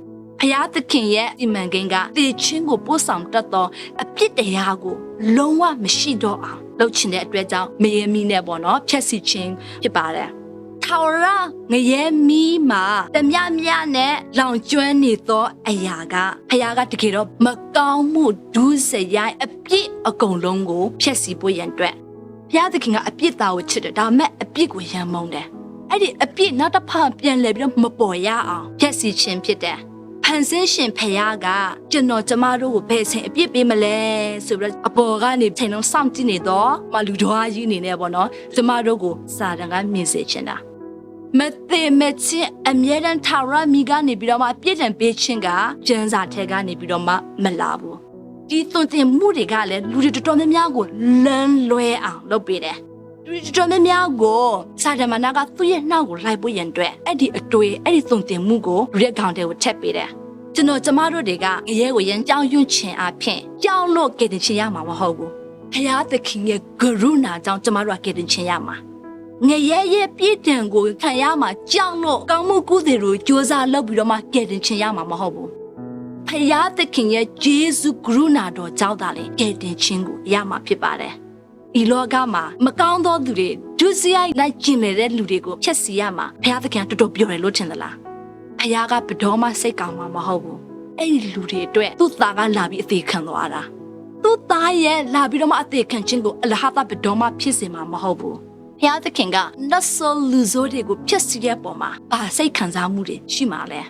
ဖျားသခင်ရဲ့ဒီမန်ကိန်းကတေချင်းကိုပို့ဆောင်တတ်သောအပြစ်တရားကိုလုံးဝမရှိတော့အောင်လုပ်ချင်တဲ့အတွက်ကြောင့်မယေမီနဲ့ပေါ့နော်ဖြက်စီခြင်းဖြစ်ပါတယ်။ထာဝရငရဲမီးမှာတမြမြနဲ့လောင်ကျွမ်းနေသောအရာကဖခင်ကတကယ်တော့မကောင်းမှုဒုစရိုက်အပြစ်အကုန်လုံးကိုဖျက်ဆီးဖို့ရန်အတွက်ဘုရားသခင်ကအပြစ်သားကိုချစ်တယ်ဒါပေမဲ့အပြစ်ကိုရံမုန်းတယ်အဲ့ဒီအပြစ်နောက်တစ်ဖန်ပြန်လဲပြီးတော့မပေါ်ရအောင်ဖျက်ဆီးခြင်းဖြစ်တယ် ဖန်ဆင်းရှင်ဖခင်ကကျွန်တော်ကျမတို့ကိုဘယ်ချိန်အပြစ်ပေးမလဲဆိုပြီးတော့အပေါ်ကနေချိန်လုံးစောင့်ကြည့်နေတော့မလူတော်ကြီးအနေနဲ့ပေါ့နော်ကျမတို့ကိုစာတန်ကမြင်စေချင်တာမသေးမချင်းအမြဲတမ်းထာဝရမိကနေပြီးတော့မှပြည့်တံပေးခြင်းကကျန်းစာထဲကနေပြီးတော့မှမလာဘူးဒီသွန်သင်မှုတွေကလည်းလူတွေတော်တော်များများကိုလမ်းလွဲအောင်လုပ်ပေးတယ်လူ တွေတော်တော်များများကိုစာဒမနာကသူ့ရဲ့နှောက်ကိုလိုက်ဖို့ရန်အတွက်အဲ့ဒီအတွေ့အဲ့ဒီသွန်သင်မှုကိုလူရဲ့ခေါင်းထဲကိုထည့်ပေးတယ်ကျွန်တော်ကျမတို့တွေကငရဲကိုရန်ကြောင်းရွံ့ချင်အဖြစ်ကြောင်းလို့ကယ်တင်ချင်ရမှာမဟုတ်ဘူးဖခင်သခင်ရဲ့ဂရုဏာကြောင့်ကျမတို့ကကယ်တင်ချင်ရမှာငရဲရဲ့ပြည့်တံကိုခံရမှာကြောင်းလို့ကောင်းမှုကုသိုလ်ကိုစ조사လုပ်ပြီးတော့မှကယ်တင်ချင်ရမှာမဟုတ်ဘူးဖခင်သခင်ရဲ့ဂျေဇုဂရုဏာတော်ကြောင့်သာလေကယ်တင်ခြင်းကိုရမှာဖြစ်ပါတယ် ဤလောကမှာမကောင်းသောသူတွေဒုစရိုက်လိုက်ကျင်နေတဲ့လူတွေကိုဖျက်ဆီးရမှာဘုရားသခင်ကတော်တော်ပြောတယ်လို့ထင်သလားဘုရားကဘတော်မှစိတ်ကောင်းမှာမဟုတ်ဘူးအဲ့ဒီလူတွေအတွက်သူ့သားကလာပြီးအသေးခံသွားတာသူ့သားရဲ့လာပြီးတော့မှအသေးခံခြင်းကိုအလဟတာဘတော်မှဖြစ်စေမှာမဟုတ်ဘူးဘုရားသခင်ကနတ်ဆိုလူဆိုးတွေကိုဖျက်ဆီးတဲ့ပုံမှာဘာစိတ်ခံစားမှုတွေရှိမှာလဲ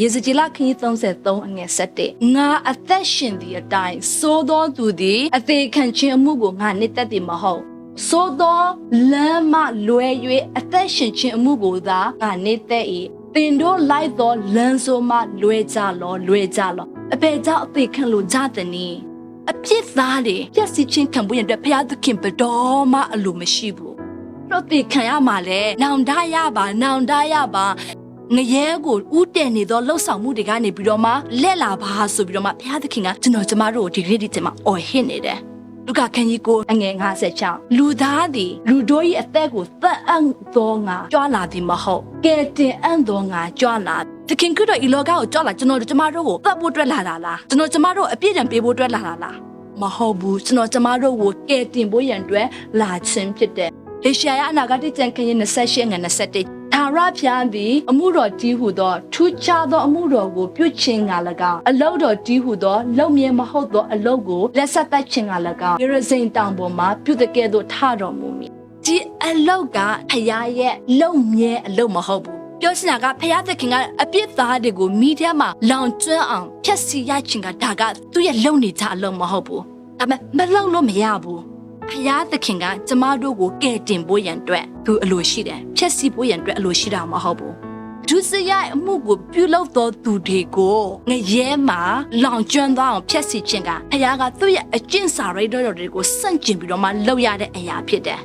ယေဇကျေလခရီး33အငယ်7ငါအသက်ရှင်သည့်အတိုင်းသိုးသောသူသည်အသေးခံခြင်းအမှုကိုငါနှစ်သက်သည်မဟုတ်သို့သောလမ်းမှလွဲ၍အသက်ရှင်ခြင်းအမှုကိုသာငါနေသက်၏တင်တို့လိုက်သောလမ်းဆိုမှလွဲကြလောလွဲကြလောအဖေကြောင့်အသေးခံလို့ကြတဲ့နီအပြစ်သားတွေပြက်စီချင်းခံဖို့ရတဲ့ဘုရားသခင်ဘတော်မှအလိုမရှိဘူးတော့တေခံရမှာလဲနောင်တရပါနောင်တရပါ ငရဲကိုဥတည်နေသောလှုပ်ဆောင်မှုတွေကနေပြီးတော့မှလက်လာပါဆိုပြီးတော့မှဘုရားသခင်ကကျွန်တော်ကျမတို့ကိုဒီကနေ့ဒီချိန်မှာအော်ဟစ်နေတယ်လူကခန်းကြီးကိုအငယ်56လူသားသည်လူတို့၏အသက်ကိုသတ်အံ့သောငါကြွာလာသည်မဟုတ်ကဲတင်အံ့သောငါကြွာလာသခင်ကတော့ဤလောကကိုကြွာလာကျွန်တော်တို့ကျမတို့ကိုသတ်ဖို့အတွက်လာတာလားကျွန်တော်ကျမတို့အပြည့်တံပေးဖို့အတွက်လာတာလားမဟုတ်ဘူးကျွန်တော်ကျမတို့ကိုကဲတင်ဖို့ရန်အတွက်လာခြင်းဖြစ်တယ်ဟေရှာယအနာဂတ်ကျမ်းခန်းကြီး28ငွေ 21ဒါရဖျားသည် အမှုတော်တီးဟုသောထူးခြားသောအမှုတော်ကိုပြုခြင်းက၎င်းအလုတ်တော်တီးဟုသောလုံမြဲမဟုတ်သောအလုတ်ကိုလက်ဆက်သက်ခြင်းက၎င်းယေရဇိန်တောင်ပေါ်မှာပြုတဲ့ကဲ့သို့ထတော်မူမည်ဒီအလုတ်ကဖျားရဲ့လုံမြဲအလုတ်မဟုတ်ဘူးပြောချင်တာကဖယားသခင်ကအပြစ်သားတွေကိုမိထဲမှာလောင်ကျွမ်းအောင်ဖျက်ဆီးရခြင်းကဒါကသူ့ရဲ့လုံနေကြအလုံးမဟုတ်ဘူးဒါပေမဲ့မလုံလို့မရဘူး ဖယားသခင်ကကျမတို့ကိုကယ်တင်ဖို့ရန်အတွက်သူအလိုရှိတယ်ဖျက်ဆီးဖို့ရန်အတွက်အလိုရှိတာမဟုတ်ဘူးဒုစရိုက်အမှုကိုပြုလုပ်တော်သူတွေကိုငရဲမှာလောင်ကျွမ်းသွားအောင်ဖျက်ဆီးခြင်းကဖယားကသူ့ရဲ့အကျင့်စာရိတ္တတော်တွေကိုစန့်ကျင်ပြီးတော့မှလုပ်ရတဲ့အရာဖြစ်တယ်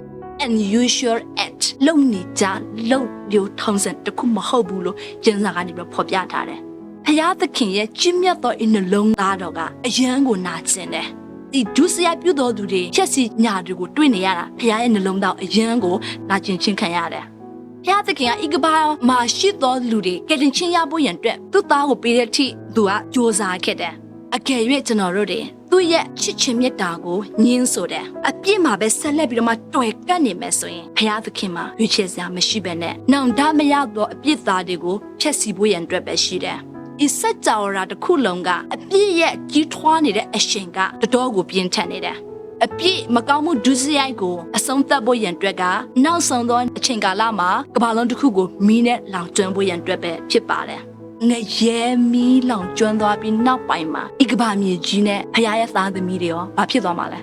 unusual act လုံနေကြလုံမျိုးထောင်စံတစ်ခုမဟုတ်ဘူးလို့ကျင်းစာကနေပြီးဖော်ပြထားတယ်။ဖယားသခင်ရဲ့ကျင့်မြတ်သောအင်းနှလုံးသားတော်ကအယံကိုနာကျင်တယ်။ ဒီဒုစရိုက်ပြုတော်သူတွေချက်စီညာတွေကိုတွေ့နေရတာဖယားရဲ့နှလုံးသားအယံကိုနာကျင်ချင်းခံရတယ်။ဖယားသခင်ကဤကဘာမှာရှိသောလူတွေကယ်တင်ချင်းရဖို့ရန်အတွက်သူ့သားကိုပေးတဲ့အထိသူကစ조사ခဲ့တယ်။အကယ်၍ကျွန်တော်တို့တွေသူ့ရဲ့ချစ်ချင်းမြတ်တာကိုညင်းဆိုတယ်အပြစ်မှာပဲဆက်လက်ပြီးတော့မှတွယ်ကပ်နေမယ်ဆိုရင်ဘုရားသခင်မှာရွေးချယ်စရာမရှိပဲနဲ့နောင်တမရသောအပြစ်သားတွေကိုဖျက်ဆီးဖို့ရန်အတွက်ပဲရှိတယ် ဤစက်ကြောရာတစ်ခုလုံးကအပြစ်ရဲ့ကြီးထွားနေတဲ့အရှင်ကတတော်ကိုပြင်းထန်နေတယ်အပြစ်မကောင်းမှုဒုစရိုက်ကိုအဆုံးသတ်ဖို့ရန်အတွက်ကနောက်ဆုံးသောအချိန်ကာလမှာကမ္ဘာလုံးတစ်ခုကိုမီးနဲ့လောင်ကျွမ်းဖို့ရန်အတွက်ပဲဖြစ်ပါတယ်ငရဲမီးလောင်ကျွမ်းသွားပြီးနောက်ပိုင်းမှာဧကဘာမြေကြီးနဲ့ဖရားရဲ့သားသမီးတွေရောဘာဖြစ်သွားမှာလဲ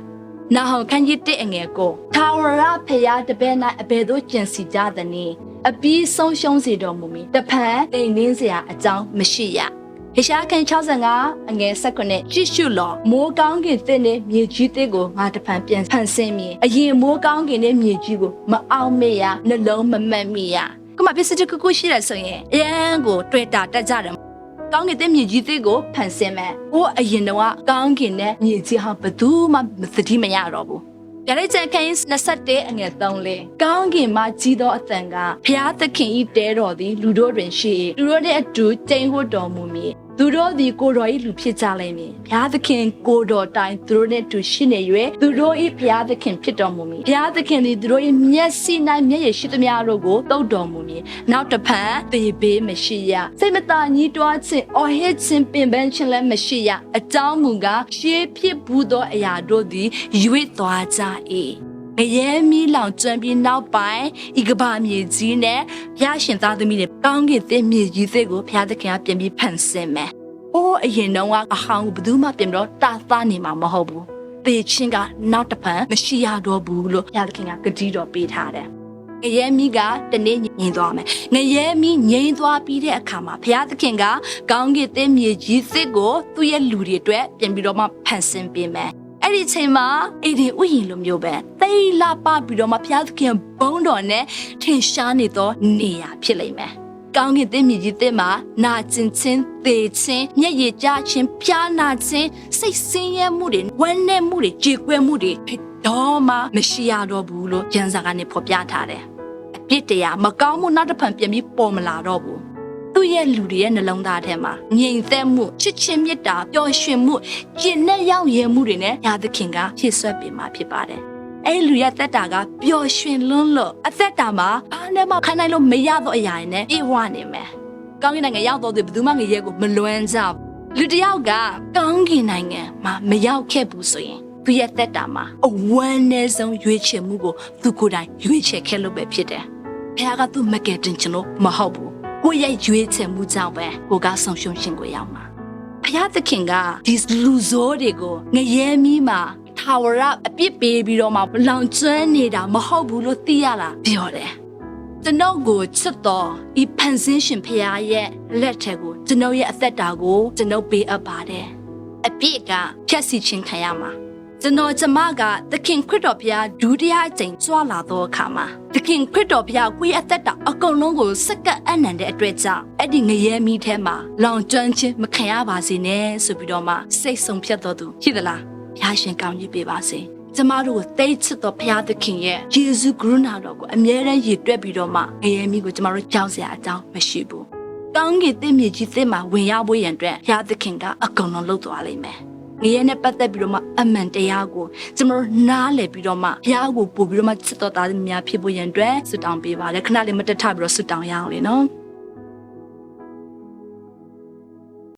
နာဟောခန်းကြီးတစ်အငယ်ကိုထာဝရဖရားတပည့်၌အဘယ်သို့ကျင်စီကြသနည်း အပြီးဆုံးရှုံးစေတော်မူမီတဖန်တိမ်နှင်းစရာအကြောင်းမရှိရဟေရှာခန်65အငယ်19ကြည့်ရှုလောမိုးကောင်းကင်သစ်နဲ့မြေကြီးသစ်ကိုငါတဖန်ပြန်ဖန်ဆင်းမြင်အရင်မိုးကောင်းကင်နဲ့မြေကြီးကိုမအောင်မေ့ရနှလုံးမမတ်မိရခုမှပစ္စည်းတစ်ခုခုရှိတယ်ဆိုရင်အရန်ကိုတွေ့တာတက်ကြတယ်ကောင်းကင်တဲ့မြေကြီးသစ်ကိုဖန်ဆင်းမယ်။ဟိုအရင်တော့ကောင်းကင်နဲ့မြေကြီးဟာဘယ်သူမှသတိမရတော့ဘူး ပြလိုက်ချက်ခင်း21အငယ်3လေးကောင်းကင်မှာကြီးသောအသံကဘုရားသခင်ဤတဲတော်သည်လူတို့တွင်ရှိ၏လူတို့နှင့်အတူကျိန်ဝတ်တော်မူမည် သူတို့သည်ကိုတော်၏လူဖြစ်ကြလိမ့်မည်ဘုရားသခင်ကိုတော်တိုင်သူတို့နှင့်အတူရှိနေ၍သူတို့၏ဘုရားသခင်ဖြစ်တော်မူမည်ဘုရားသခင်သည်သူတို့၏မျက်စိ၌မျက်ရည်ရှိသမျှတို့ကိုတုတ်တော်မူမည်နောက်တစ်ဖန်သေဘေးမရှိရစိတ်မသာညှိတွားခြင်းအော်ဟစ်ခြင်းပင်ပန်းခြင်းလည်းမရှိရအကြောင်းမူကားရှေးဖြစ်ဘူးသောအရာတို့သည်ရွေ့သွားကြ၏ ငရဲမီးလောင်ကျွမ်းပြီးနောက်ပိုင်းဤကဘာမြေကြီးနဲ့ဘုရားရှင်သားသမီးတွေကောင်းကင်သစ်မြေကြီးသစ်ကိုဘုရားသခင်ကပြန်ပြီးဖန်ဆင်းမယ်။အိုးအရင်တော့ကအဟောင်းကိုဘယ်သူမှပြန်ပြီးတော့တာသားနေမှာမဟုတ်ဘူး။သေချင်းကနောက်တစ်ဖန်မရှိရတော့ဘူးလို့ဘုရားသခင်ကဂတိတော်ပေးထားတယ်။ငရဲမီးကတနေ့ငြိမ်သွားမယ်။ငရဲမီးငြိမ်သွားပြီးတဲ့အခါမှာဘုရားသခင်ကကောင်းကင်သစ်မြေကြီးသစ်ကိုသူ့ရဲ့လူတွေအတွက်ပြန်ပြီးတော့မှဖန်ဆင်းပေးမယ်။ အဲ့ဒီချိန်မှာအေဒီဥယျင်လိုမျိုးပဲသိလာပပြီးတော့မှဘုရားသခင်ဘုန်းတော်နဲ့ထင်ရှားနေသောနေရာဖြစ်လိမ့်မယ်။ကောင်းကင်သစ်မြေကြီးသစ်မှာနာကျင်ခြင်းသေခြင်းမျက်ရည်ကျခြင်းဖျားနာခြင်းစိတ်ဆင်းရဲမှုတွေဝမ်းနည်းမှုတွေကြေကွဲမှုတွေဖြစ်တော့မှမရှိရတော့ဘူးလို့ကျမ်းစာကနေဖော်ပြထားတယ်။အပြစ်တရားမကောင်းမှုနောက်တစ်ဖန်ပြန်ပြီးပေါ်မလာတော့ဘူး။ သူ့ရဲ့လူတွေရဲ့နှလုံးသားထဲမှာငြိမ်သက်မှုချစ်ချင်းမေတ္တာပျော်ရွှင်မှုကျင့်နဲ့ရောက်ရမှုတွေနဲ့ရာသခင်ကဖြည့်ဆွတ်ပေးမှာဖြစ်ပါတယ်။အဲ့လူရဲ့သက်တာကပျော်ရွှင်လွန်းလို့အသက်တာမှာဘာနဲ့မှခံနိုင်လို့မရတော့အရာတွေနဲ့ပြေဝနေမယ်။ကောင်းကင်နိုင်ငံရောက်တော့သူဘယ်သူမှငရဲကိုမလွမ်းကြဘူး။လူတစ်ယောက်ကကောင်းကင်နိုင်ငံမှာမရောက်ခဲ့ဘူးဆိုရင်သူရဲ့သက်တာမှာအဝမ်းနည်းဆုံးရွေးချယ်မှုကိုသူကိုယ်တိုင်ရွေးချယ်ခဲ့လို့ပဲဖြစ်တယ်။ဘုရားကသူ့မကယ်တင်ချင်လို့မဟုတ်ဘူး။ ကိုယ့်ရဲ့ရွေးချယ်မှုကြောင့်ပဲကိုကဆုံးရှုံးခြင်းကိုရောက်မှာ။ဘုရားသခင်ကဒီလူဆိုးတွေကိုငရဲမီးမှာထာဝရအပြစ်ပေးပြီးတော့မှလောင်ကျွမ်းနေတာမဟုတ်ဘူးလို့သိရတာပြောတယ်။ကျွန်ုပ်ကိုချစ်တော်ဤဖန်ဆင်းရှင်ဖရားရဲ့လက်ထက်ကိုကျွန်ုပ်ရဲ့အသက်တာကိုကျွန်ုပ်ပေးအပ်ပါတယ်။အပြစ်ကဖြတ်စီခြင်းခံရမှာ။ ကျွန်တော်ကျမကသခင်ခရစ်တော်ဘုရားဒုတိယအကြိမ်ကြွလာသောအခါမှာသခင်ခရစ်တော်ဘုရားကိုယ့်ရဲ့အသက်တာအကုန်လုံးကိုစက္ကပ်အနံတဲ့အတွက်ကြောင့်အဲ့ဒီငရဲမီးထဲမှာလောင်ကျွမ်းခြင်းမခံရပါစေနဲ့ဆိုပြီးတော့မှစိတ်ဆုံးဖြတ်တော်သူရှိသလားဘုရားရှင်ကောင်းကြီးပေးပါစေ။ကျမတို့ကိုတိတ်ချစ်တော်ဘုရားသခင်ရဲ့ယေရှုကရုဏာတော်ကိုအမြဲတမ်းရည်တွက်ပြီးတော့မှငရဲမီးကိုကျမတို့ကြောက်စရာအကြောင်းမရှိဘူး။ကောင်းကင်သစ်မြေကြီးသစ်မှာဝင်ရောက်ဖို့ရန်အတွက်ဘုရားသခင်ကအကုန်လုံးလှုပ်သွားလိမ့်မယ်။ ငရဲနဲ့ပတ်သက်ပြီးတော့မှအမှန်တရားကိုကျွန်တော်တို့နားလည်ပြီးတော့မှဘုရားကိုပို့ပြီးတော့မှချစ်တော်သားများဖြစ်ဖို့ရန်အတွက်ဆုတောင်းပေးပါလေခဏလေးမတက်ထပြီးတော့ဆုတောင်းရအောင်လေနော်